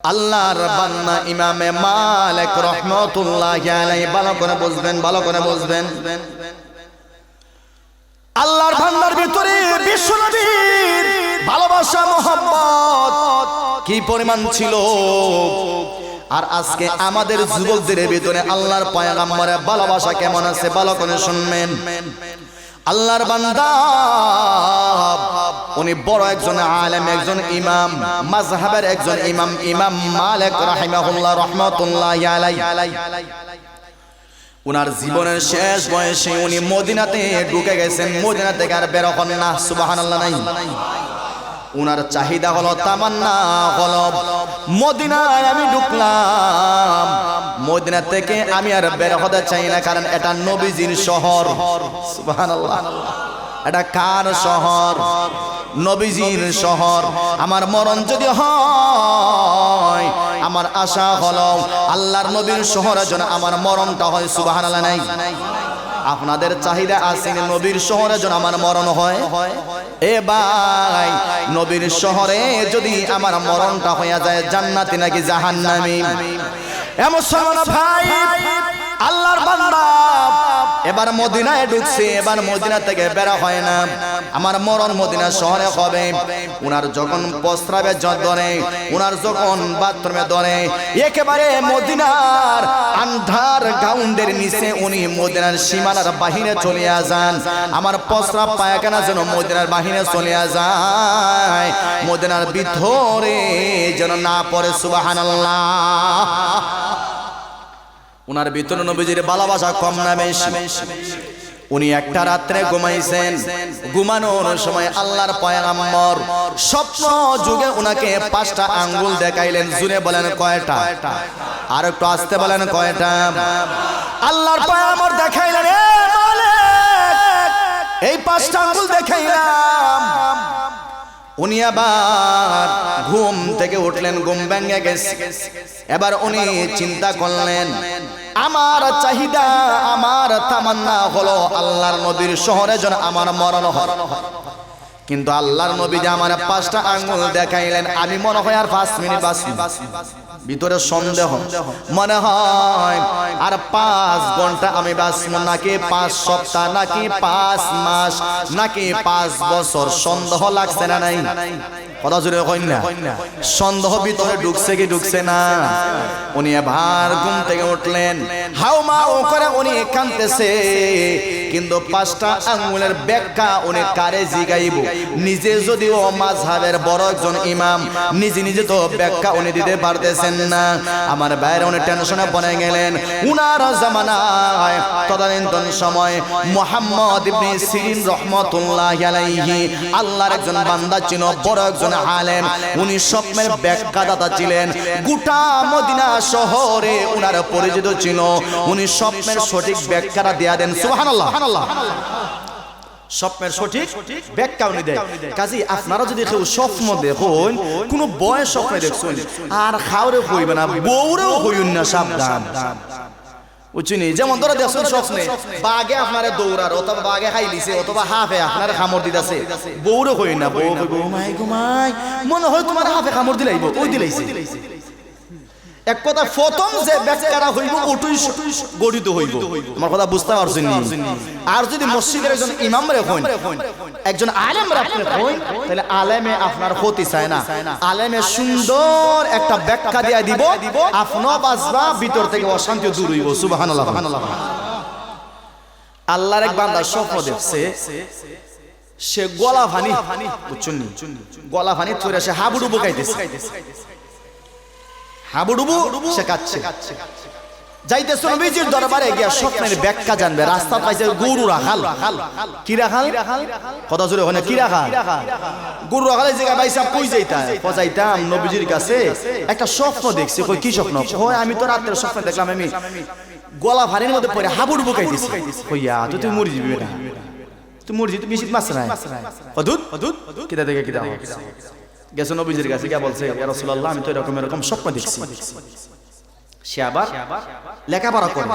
আল্লাহর বান্না ইমামে মালিক রহমাতুল্লাহ আলাইহি, ভালো করে বুঝবেন, ভালো করে বুঝবেন। আল্লাহর ভান্ডার ভিতরে বিশ্বনবীর ভালোবাসা মোহাম্মত কি পরিমাণ ছিল? আর আজকে আমাদের যুবকদের ভিতরে আল্লাহর পয়গাম্বরের ভালোবাসা কেমন আছে, ভালো করে শুনবেন। আল্লাহর বান্দা। উনি বড় একজন আলেম, একজন ইমাম মাজহাবের একজন ইমাম ইমাম মালিক রাহিমাহুল্লাহ রাহমাতুল্লাহ আলাইহি। উনার জীবনের শেষ বয়সে উনি মদিনাতে ঢুকে গেছেন। মদিনা থেকে আর বের হন না, সুবহানাল্লাহ নাই। উনার চাহিদা হলো তামান্না হলো মদিনায় আমি ঢুকলাম। মদিনা থেকে আমি আর বের হতে চাই না, কারণ এটা নবীজির শহর। সুবহানাল্লাহ। এটা কার শহর? নবীজির শহর। আমার মরণ যদি হয়, আমার আশা হলো আল্লাহর নবীর শহরের জন্য আমার মরণটা হয়, সুবহানাল্লাহ, নাই? আপনাদের চাহিদা আছে নবীর শহরে যেন আমার মরণ হয়? এ ভাই, নবীর শহরে যদি আমার মরণটা হইয়া যায়, জান্নাতি নাকি জাহান্নামি? এমন ভাই, আল্লাহর বান্দা এবার মদিনায় ঢুকছে, এবার মদিনা থেকে বেরা হয় না। আমার মরণ মদিনা শহরে হবে। উনার যখন প্রস্রাবে ধরে, উনার যখন বাথরুমে ধরে, একেবারে মদিনার আন্ধার গাউন্ডের নিচে উনি মদিনার সীমানার বাহিরে চলিয়া যান আমার প্রস্রাব পায়খানা যেন মদিনার বাহিরে চলিয়া যায়। মদিনার ভিতরে যেন না পড়ে, সুবাহানাল্লাহ। উনার ভিতরে নবীজির ভালোবাসা কম না বেশি। উনি একটা রাত্রে ঘুমাইছেন। ঘুমানোর সময় আল্লাহর পয়গাম্বর স্বপ্ন যুগে উনাকে পাঁচটা আঙ্গুল দেখাইলেন, জুড়ে বলেন কয়টা? আর একটু আসতে বলেন কয়টা? আল্লাহর পয়গাম্বর দেখাইলেন এই পাঁচটা আঙ্গুল দেখাইলাম। উনি আবার ঘুম থেকে উঠলেন, ঘুম ভেঙে গেছে। এবার উনি চিন্তা করলেন, আমার চাহিদা, আমার তামান্না হলো আল্লাহর নবীর শহরে যেন আমার মরণ হয়। কিন্তু আল্লাহর নবী যে আমার পাঁচটা আঙ্গুল দেখাইলেন, আমি মনে হয় আর পাঁচ মিনিট বাঁচি। ভিতরে সন্দেহ। মনে হয়, আর পাঁচ ঘণ্টা আমি বাঁচব নাকি পাঁচ সপ্তাহ, নাকি পাঁচ মাস, নাকি পাঁচ বছর? সন্দেহ লাগছে না নাই? কথা জুড়ে না। সন্দেহ ভিতরে ঢুকছে কি ঢুকছে না? উনি এবার ঘুম থেকে উঠলেন। হাও মাও করে উনি কানতেছে কিন্তু পাঁচটা আঙ্গুলের ব্যাখ্যা উনি কারে জিগাইব। নিজে যদিও মাঝহাবের বড় একজন ইমাম, নিজে নিজে তো ব্যাখ্যা উনি দিতে পারতেছেন না। আমার বাইরে উনি টেনশনে পড়ে গেলেন। উনার জামানায় তদানীন্তন সময় মোহাম্মদ ইবনে সিরিন রহমতুল্লাহ আলাইহি আল্লাহর একজন বান্দা ছিল, বড় একজন আলেম। উনি স্বপ্নের ব্যাখ্যাদাতা ছিলেন। গোটা মদিনা শহরে উনার পরিচিত ছিল। উনি স্বপ্নের সঠিক ব্যাখ্যাটা দেয়া দেন। সুবহানাল্লাহ। স্বপ্নের সঠিক ব্যাখ্যা উনি দেয় কাজী, আপনারা যদি কেউ স্বপ্ন দেখুন, কোন বয়স স্বপ্ন দেখছেন, আর খাওরে হইবে না হইন না, সাবধান। অথবা হই না বউ মনে হয় তোমার হাফে খামর দিলাইব, ওই দিলাইছে। এক কথা প্রথম যে ব্যাখ্যাটা হইব ওটুই গঠিত হইব। আমার কথা বুঝতে পারছেন আর যদি মসজিদের একজন ইমাম রে হইন একজন আলেম রে আপনি হইন তাহলে আলেমে আপনার ক্ষতি চায় না। আলেমে সুন্দর একটা ব্যাখ্যা দিয়া দিব আপনিও বাঁচবা ভিতর থেকে অশান্তি দূর হইব। সুবহানাল্লাহ। আল্লাহর এক বান্দা স্বপ্ন দেখছে সে গলা ভানি বুঝছেন গলা ভানি চলে সে হাবুডু বুকাইতেছে হাবুডুবু শেখাচ্ছে। যাইতেছে নবীজির দরবারে গিয়া স্বপ্নের ব্যাখ্যা জানবে। রাস্তা পাইছে গরু রাখাল কি রাখাল কথা জোরে হয় না কি রাখাল গরু রাখালের জায়গায় পাইছে কই যাইতা পজাইতাম নবীজির কাছে। একটা স্বপ্ন দেখছি কই কি স্বপ্ন? হয় আমি তো রাত্রে স্বপ্ন দেখলাম আমি গলা ভারের মধ্যে পড়ে হাবুডু বুকাইতেছি কইয়া তো তুই মরি যাবি বেটা। তুই মরি যাবি মিশিত মাছ নাই। অদুত অদুত কিতা দেখে কিতা গেছে নবীজির কাছে কে বলছে রসুল্লাহ আমি তো এরকম এরকম স্বপ্ন দেখছি। সে আবার লেখাপড়া করে।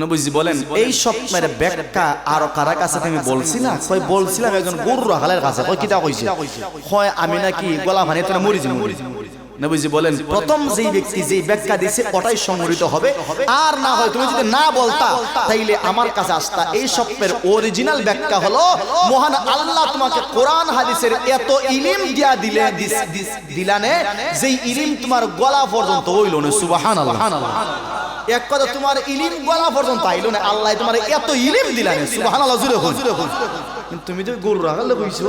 নবীজি বলেন, এই স্বপ্নের ব্যাখ্যা আর কারা কাছে তুমি বলছি না। কই বলছিলাম একজন গরু রাখালের কাছে। কই কিতা কইছে? হয় আমি নাকি গলা ভানি তোরা মরি যাব নবীজি বলেন প্রথম যেই ব্যক্তি যেই ব্যাখ্যা দিছে ওটাই সংগঠিত হবে। আর না হয় তুমি যদি না বলতা তাইলে আমার কাছে আসতা এই স্বপ্নের অরিজিনাল ব্যাখ্যা হলো মহান আল্লাহ তোমাকে কোরআন হাদিসের এত ইলিম দিয়া দিলে দিলানে যেই ইলিম তোমার গলা পর্যন্ত হইল না সুবহানাল্লাহ। এক কথা তোমার ইলিম গলা পর্যন্ত আইলো না আল্লাহ তোমার এত ইলিম দিলানে সুবহানাল্লাহ জুড়ে হন কিন্তু তুমি তো গরু রাখালে কইছো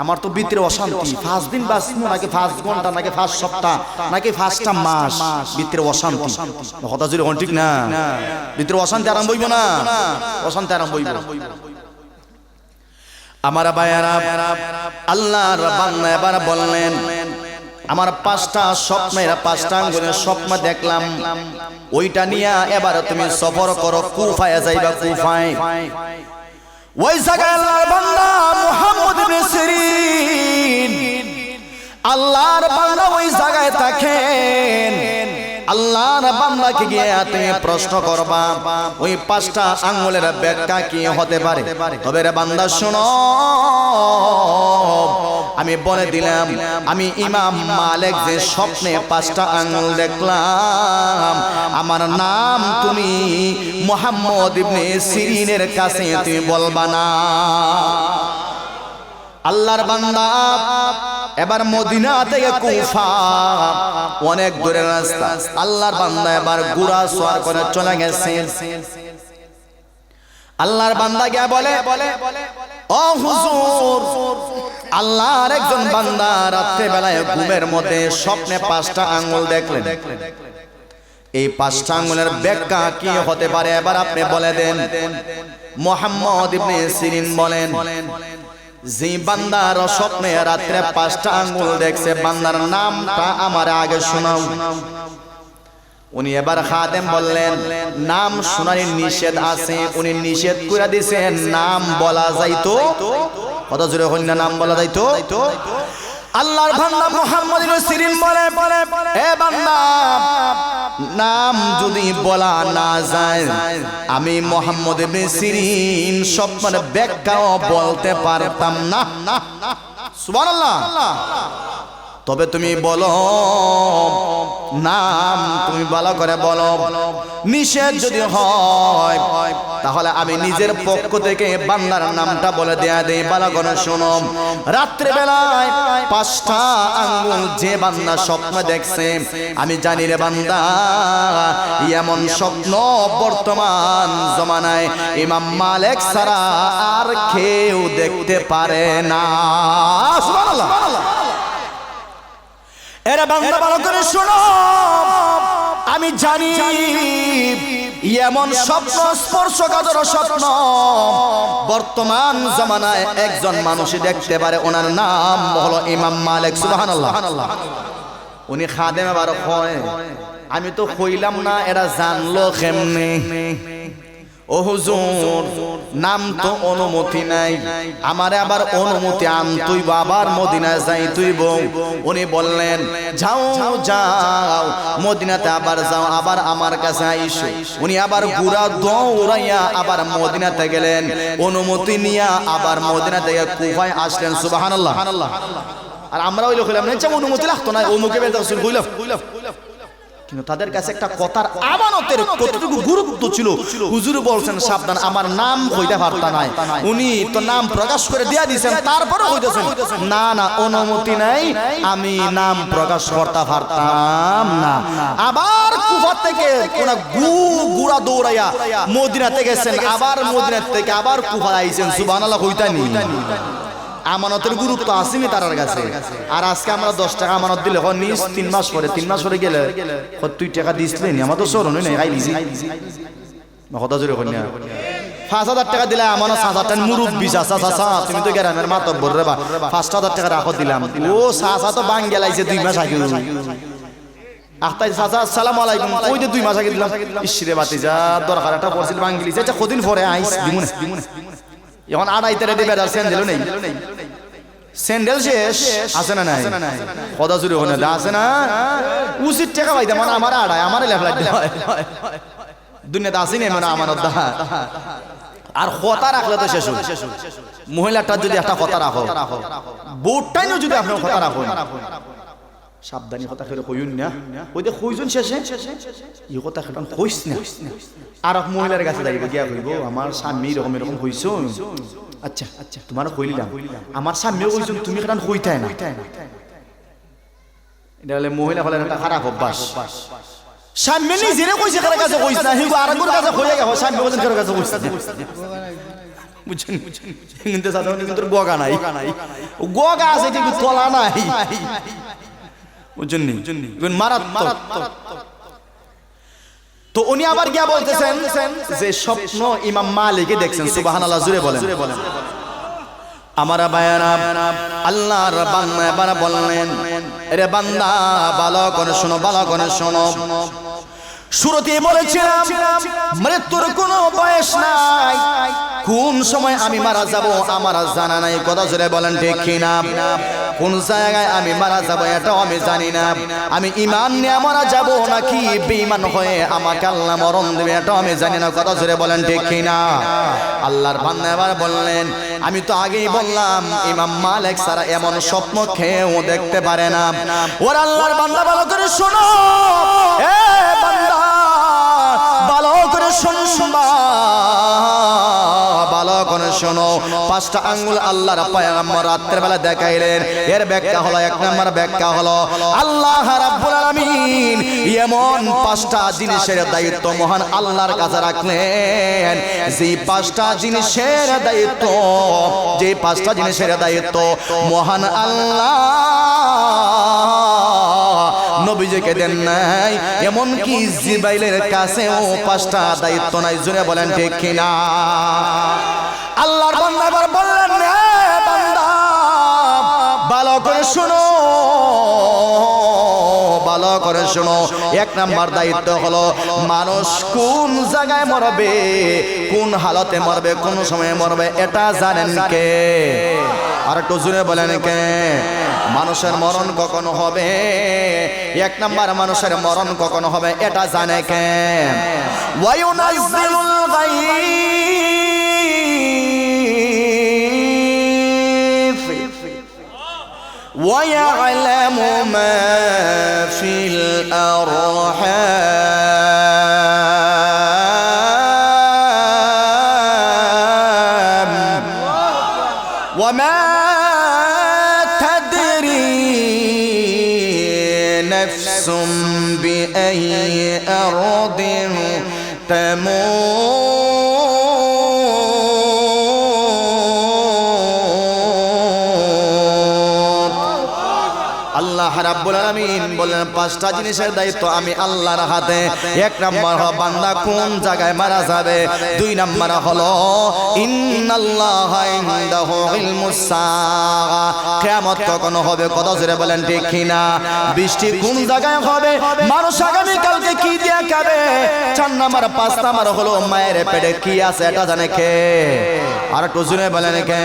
আমার তো ভিতরে অশান্তি। পাঁচ দিন বাঁচবো নাকি পাঁচ ঘণ্টা, নাকি পাঁচ সপ্তাহ, নাকি পাঁচটা মাস। ভিতরে অশান্তি। যদি হন ঠিক না? ভিতরে অশান্তি আরাম বইব না? অশান্তি আরাম বইব আমার বায়ারা আল্লাহর বান্দা এবার বললেন, আমার পাঁচটা স্বপ্নের পাঁচটা স্বপ্ন দেখলাম। ওইটা নিয়ে এবার তুমি সফর করো কুফায়, যাইবা কুফায়। আল্লাহর বান্দা ওই জায়গায় থাকেন। আল্লাহর বান্দাকে গিয়ে তুমি প্রশ্ন করবা ওই পাঁচটা আঙ্গুলের ব্যাখ্যা কি হতে পারে? তবে রে বান্দা শোনো। আমি বলে দিলাম আমি ইমাম মালিক যে স্বপ্নে পাঁচটা আঙ্গুল দেখলাম আমার নাম তুমি মোহাম্মদ ইবনে সিরিনের কাছে তুমি বলবা না। আল্লাহর বান্দা, এবার মদিনা থেকে কুফা, অনেক দূরের রাস্তা। আল্লাহর বান্দা এবার গুড়া সোয়ার করে চলে গেছে। আল্লাহর বান্দা গিয়া বলে, ও হুজুর, আল্লাহর একজন বান্দা রাত্রে বেলায় ঘুমের মধ্যে স্বপ্নে পাঁচটা আঙ্গুল দেখলেন। এই পাঁচটা আঙ্গুলের ব্যাখ্যা কি হতে পারে? এবার আপনি বলে দেন, মোহাম্মদ ইবনে সিরিন বলেন যে বান্দার স্বপ্নে রাত্রে পাঁচটা আঙ্গুল দেখছে, বান্দার নামটা আমার আগে শোনাও। উনি এবার খাদেম বললেন, নাম শোনার নিষেধ আছে, উনি নিষেধ করে দিছেন, নাম বলা যাইতো। কত জোরে হন্যা নাম বলা যাইতো? আল্লাহর বান্দা মোহাম্মদ সিরিন বলে বলে এ বান্দা, নাম যদি বলা না যায়, আমি মোহাম্মদ সিরিন সব মানে ব্যাখ্যাও বলতে পারতাম না। সুবহানাল্লাহ। তবে তুমি বলো, নাম তুমি ভালো করে বলো। নিষেধ যদি হয়, তাহলে আমি নিজের পক্ষ থেকে বান্দার নামটা বলে দেয়া দেই। ভালো করে শোনো। রাত্রে বেলায় পাঁচটা আঙ্গুল যে বান্দা স্বপ্ন দেখছে, আমি জানি রে বান্দা, এমন স্বপ্ন বর্তমান জমানায় ইমাম মালিক ছাড়া আর কেউ দেখতে পারে না। এরা বাংলা ভালো করে শোনো। আমি জানি এমন স্বপ্ন, স্পর্শকাতর স্বপ্ন বর্তমান জমানায় একজন মানুষই দেখতে পারে। ওনার নাম হলো ইমাম মালিক, সুবহানাল্লাহ। উনি খাদেম আবার হয়। আমি তো কইলাম না, এরা জানলো কেমনে? ও হুজুর, নাম তো অনুমতি নাই। আমারে আবার অনুমতি আনতুই আবার মদিনায় যাই, তুই উনি বললেন, যাও যাও, মদিনাতে আবার যাও, আবার আমার কাছে আইসো। উনি আবার গুড়া দৌড়াইয়া আবার মদিনাতে গেলেন। অনুমতি নিয়া আবার মদিনা থেকে কুফায় আসলেন, সুবহানাল্লাহ। আর আমরা ওই লোক অনুমতি লাগতো না অমুকে বেদ কইলাম কিন্তু তাদের কাছে একটা কথার আমানতের কতটুকু গুরুত্ব ছিল? হুজুর বলছেন সাবধান আমার নাম কইতে পারতা নাই। উনি তো নাম প্রকাশ করে দিয়া দিয়েছেন তারপরে কইতেছেন না না অনুমতি নাই আমি নাম প্রকাশ করতে পারতাম না। আবার কুফা থেকে কোনা গু গুড়া দৌড়াইয়া মদিনাতে গেছেন। আবার মদিনা থেকে আবার কুফা আইছেন সুবহানাল্লাহ কইতানি। আমানতের গুরুত্ব আসেনি তার কাছে। আর আজকে আমরা দশ টাকা আমানত দিলে হয়, নিজ তিন মাস পরে, তিন মাস পরে গেলে তুই টাকা দিসলে আমার তো সরণ নেই আই কথা জোরে কন্যা পাঁচ হাজার টাকা দিলে আমার পাঁচ হাজার টাকা মুরব্বী চাচা চাচা তুমি তো গ্রামের মাতব্বর রে বা। পাঁচ হাজার টাকা রাখো দিলাম। ও চাচা তো বাং গেলাইছে দুই মাস আগে। আখতাই চাচা, আসসালামু আলাইকুম। কই দে দুই মাস আগে দিলাম? ইসরে বাতি, যা, দরকার একটা পড়ছিল বাঙ্গিলি আচ্ছা কদিন পরে আইস, দিমুনে। এখন আড়াই তারে দিবে আর স্যান্ডেলও নেই। স্যান্ডেল শেষ? আছে না নাই? কদা চুরি হনে আছে না? উচিত টাকা পাইতাম মানে আমার আড়াই আমার লেফলাই দুনিয়াতে আসি নাই মানে আমার দা। আর কথা রাখলে তো শেষ মহিলাটার যদি একটা কথা রাখো বোর্ডটাই যদি আপনার কথা রাখো সাবধানী কথা খেলে কইন না। ওই যে কইজন শেষে? এই কথা খেলাম কইস না। আর মহিলার কাছে যাইব গিয়া কইব আমার স্বামী এরকম এরকম কইছ আচ্ছা আচ্ছা। তোমার কইলাম আমার স্বামীও কইছেন তুমি কেন কইতাই না? এটা হলে মহিলা হলে একটা খারাপ অভ্যাস। স্বামী নিজেরে কইছে কার কাছে কইছ না হিগো আরেকর কাছে কইয়া গেল স্বামী বলেন কার কাছে কইছ না। বুঝছেন? কিন্তু সাধারণ কিন্তু গগা নাই। গগা আছে কিন্তু তলা নাই। বুঝছেন নি? মারাত্মক। তো উনি আবার গিয়া বলতেছেন যে স্বপ্ন ইমাম মালিকে দেখছেন সুবহানাল্লাহ জুড়ে বলেন। আমার বায়ানা আল্লাহর বান্দা এবার বললেন রে বান্দা ভালো করে শোনো ভালো করে শোনো। শুরুতে বলেছিলাম মৃত্যুর কোনো বয়স নাই। কোন সময় আমি মারা যাব আমার জানা নাই। কথা জোরে বলেন ঠিক কিনা? কোন জায়গায় আমি মারা যাব এটাও আমি জানি না। আমি ইমান নিয়ে মারা যাব নাকি বেঈমান হয়ে আমাকে আল্লাহ মরণ দেবে এটাও আমি জানি না। কথা জোরে বলেন ঠিক না আল্লাহর বান্দা এবার বললেন, আমি তো আগেই বললাম, ইমাম মালিক সারা এমন স্বপ্ন খেয়েও দেখতে পারে না। ওর আল্লাহর বান্দা ভালো করে শোনো। শোনো, পাঁচটা আঙ্গুল আল্লাহর পায়াম্মর রাত্রের বেলা দেখাইলেন। এর ব্যাখ্যা হলো, এক নম্বর ব্যাখ্যা হলো, আল্লাহ রাব্বুল আলামিন এমন পাঁচটা জিনিসের দায়িত্ব মহান আল্লাহর কাছে রাখলেন। যে পাঁচটা জিনিসের দায়িত্ব যে পাঁচটা জিনিসের দায়িত্ব মহান আল্লাহ নবীজিকে দেন নাই। এমন কি জিবাইলের কাছেও পাঁচটা দায়িত্ব নাই জুড়ে বলেন ঠিক কিনা? শোনো। ভালো করে শোনো। এক নাম্বার দায়িত্ব হলো, মানুষ কোন জায়গায় মরবে, কোন হালতে মরবে, কোন সময়ে মরবে, এটা জানেন কে? আর একটু জুড়ে বলেন কে? মানুষের মরণ কখন হবে? এক নাম্বার মানুষের মরণ কখন হবে, এটা জানে কে? ওয়ায়ুনাজ্জিলুল গায়ব ويعلم ما في الأرحام. وما تدري نفس بأي أرض تموت. রাব্বুল আলামিন বলেন পাঁচটা জিনিসের দায়িত্ব আমি আল্লাহর হাতে। এক নাম্বার হলো বান্দা কোন জায়গায় মারা যাবে। দুই নাম্বার হলো, ইন্নাল্লাহা ইনদাহু ইলমুস সাআ। কিয়ামত কখন হবে কত জোরে বলেন ঠিক কিনা? বৃষ্টি কোন জায়গায় হবে? মানুষ আগামী কালকে কি দিয়া খাবে চার নাম্বার, পাঁচ নাম্বার হলো মায়ের পেটে কি আছে এটা জানে কে? আর একটু জোরে বলেন কে?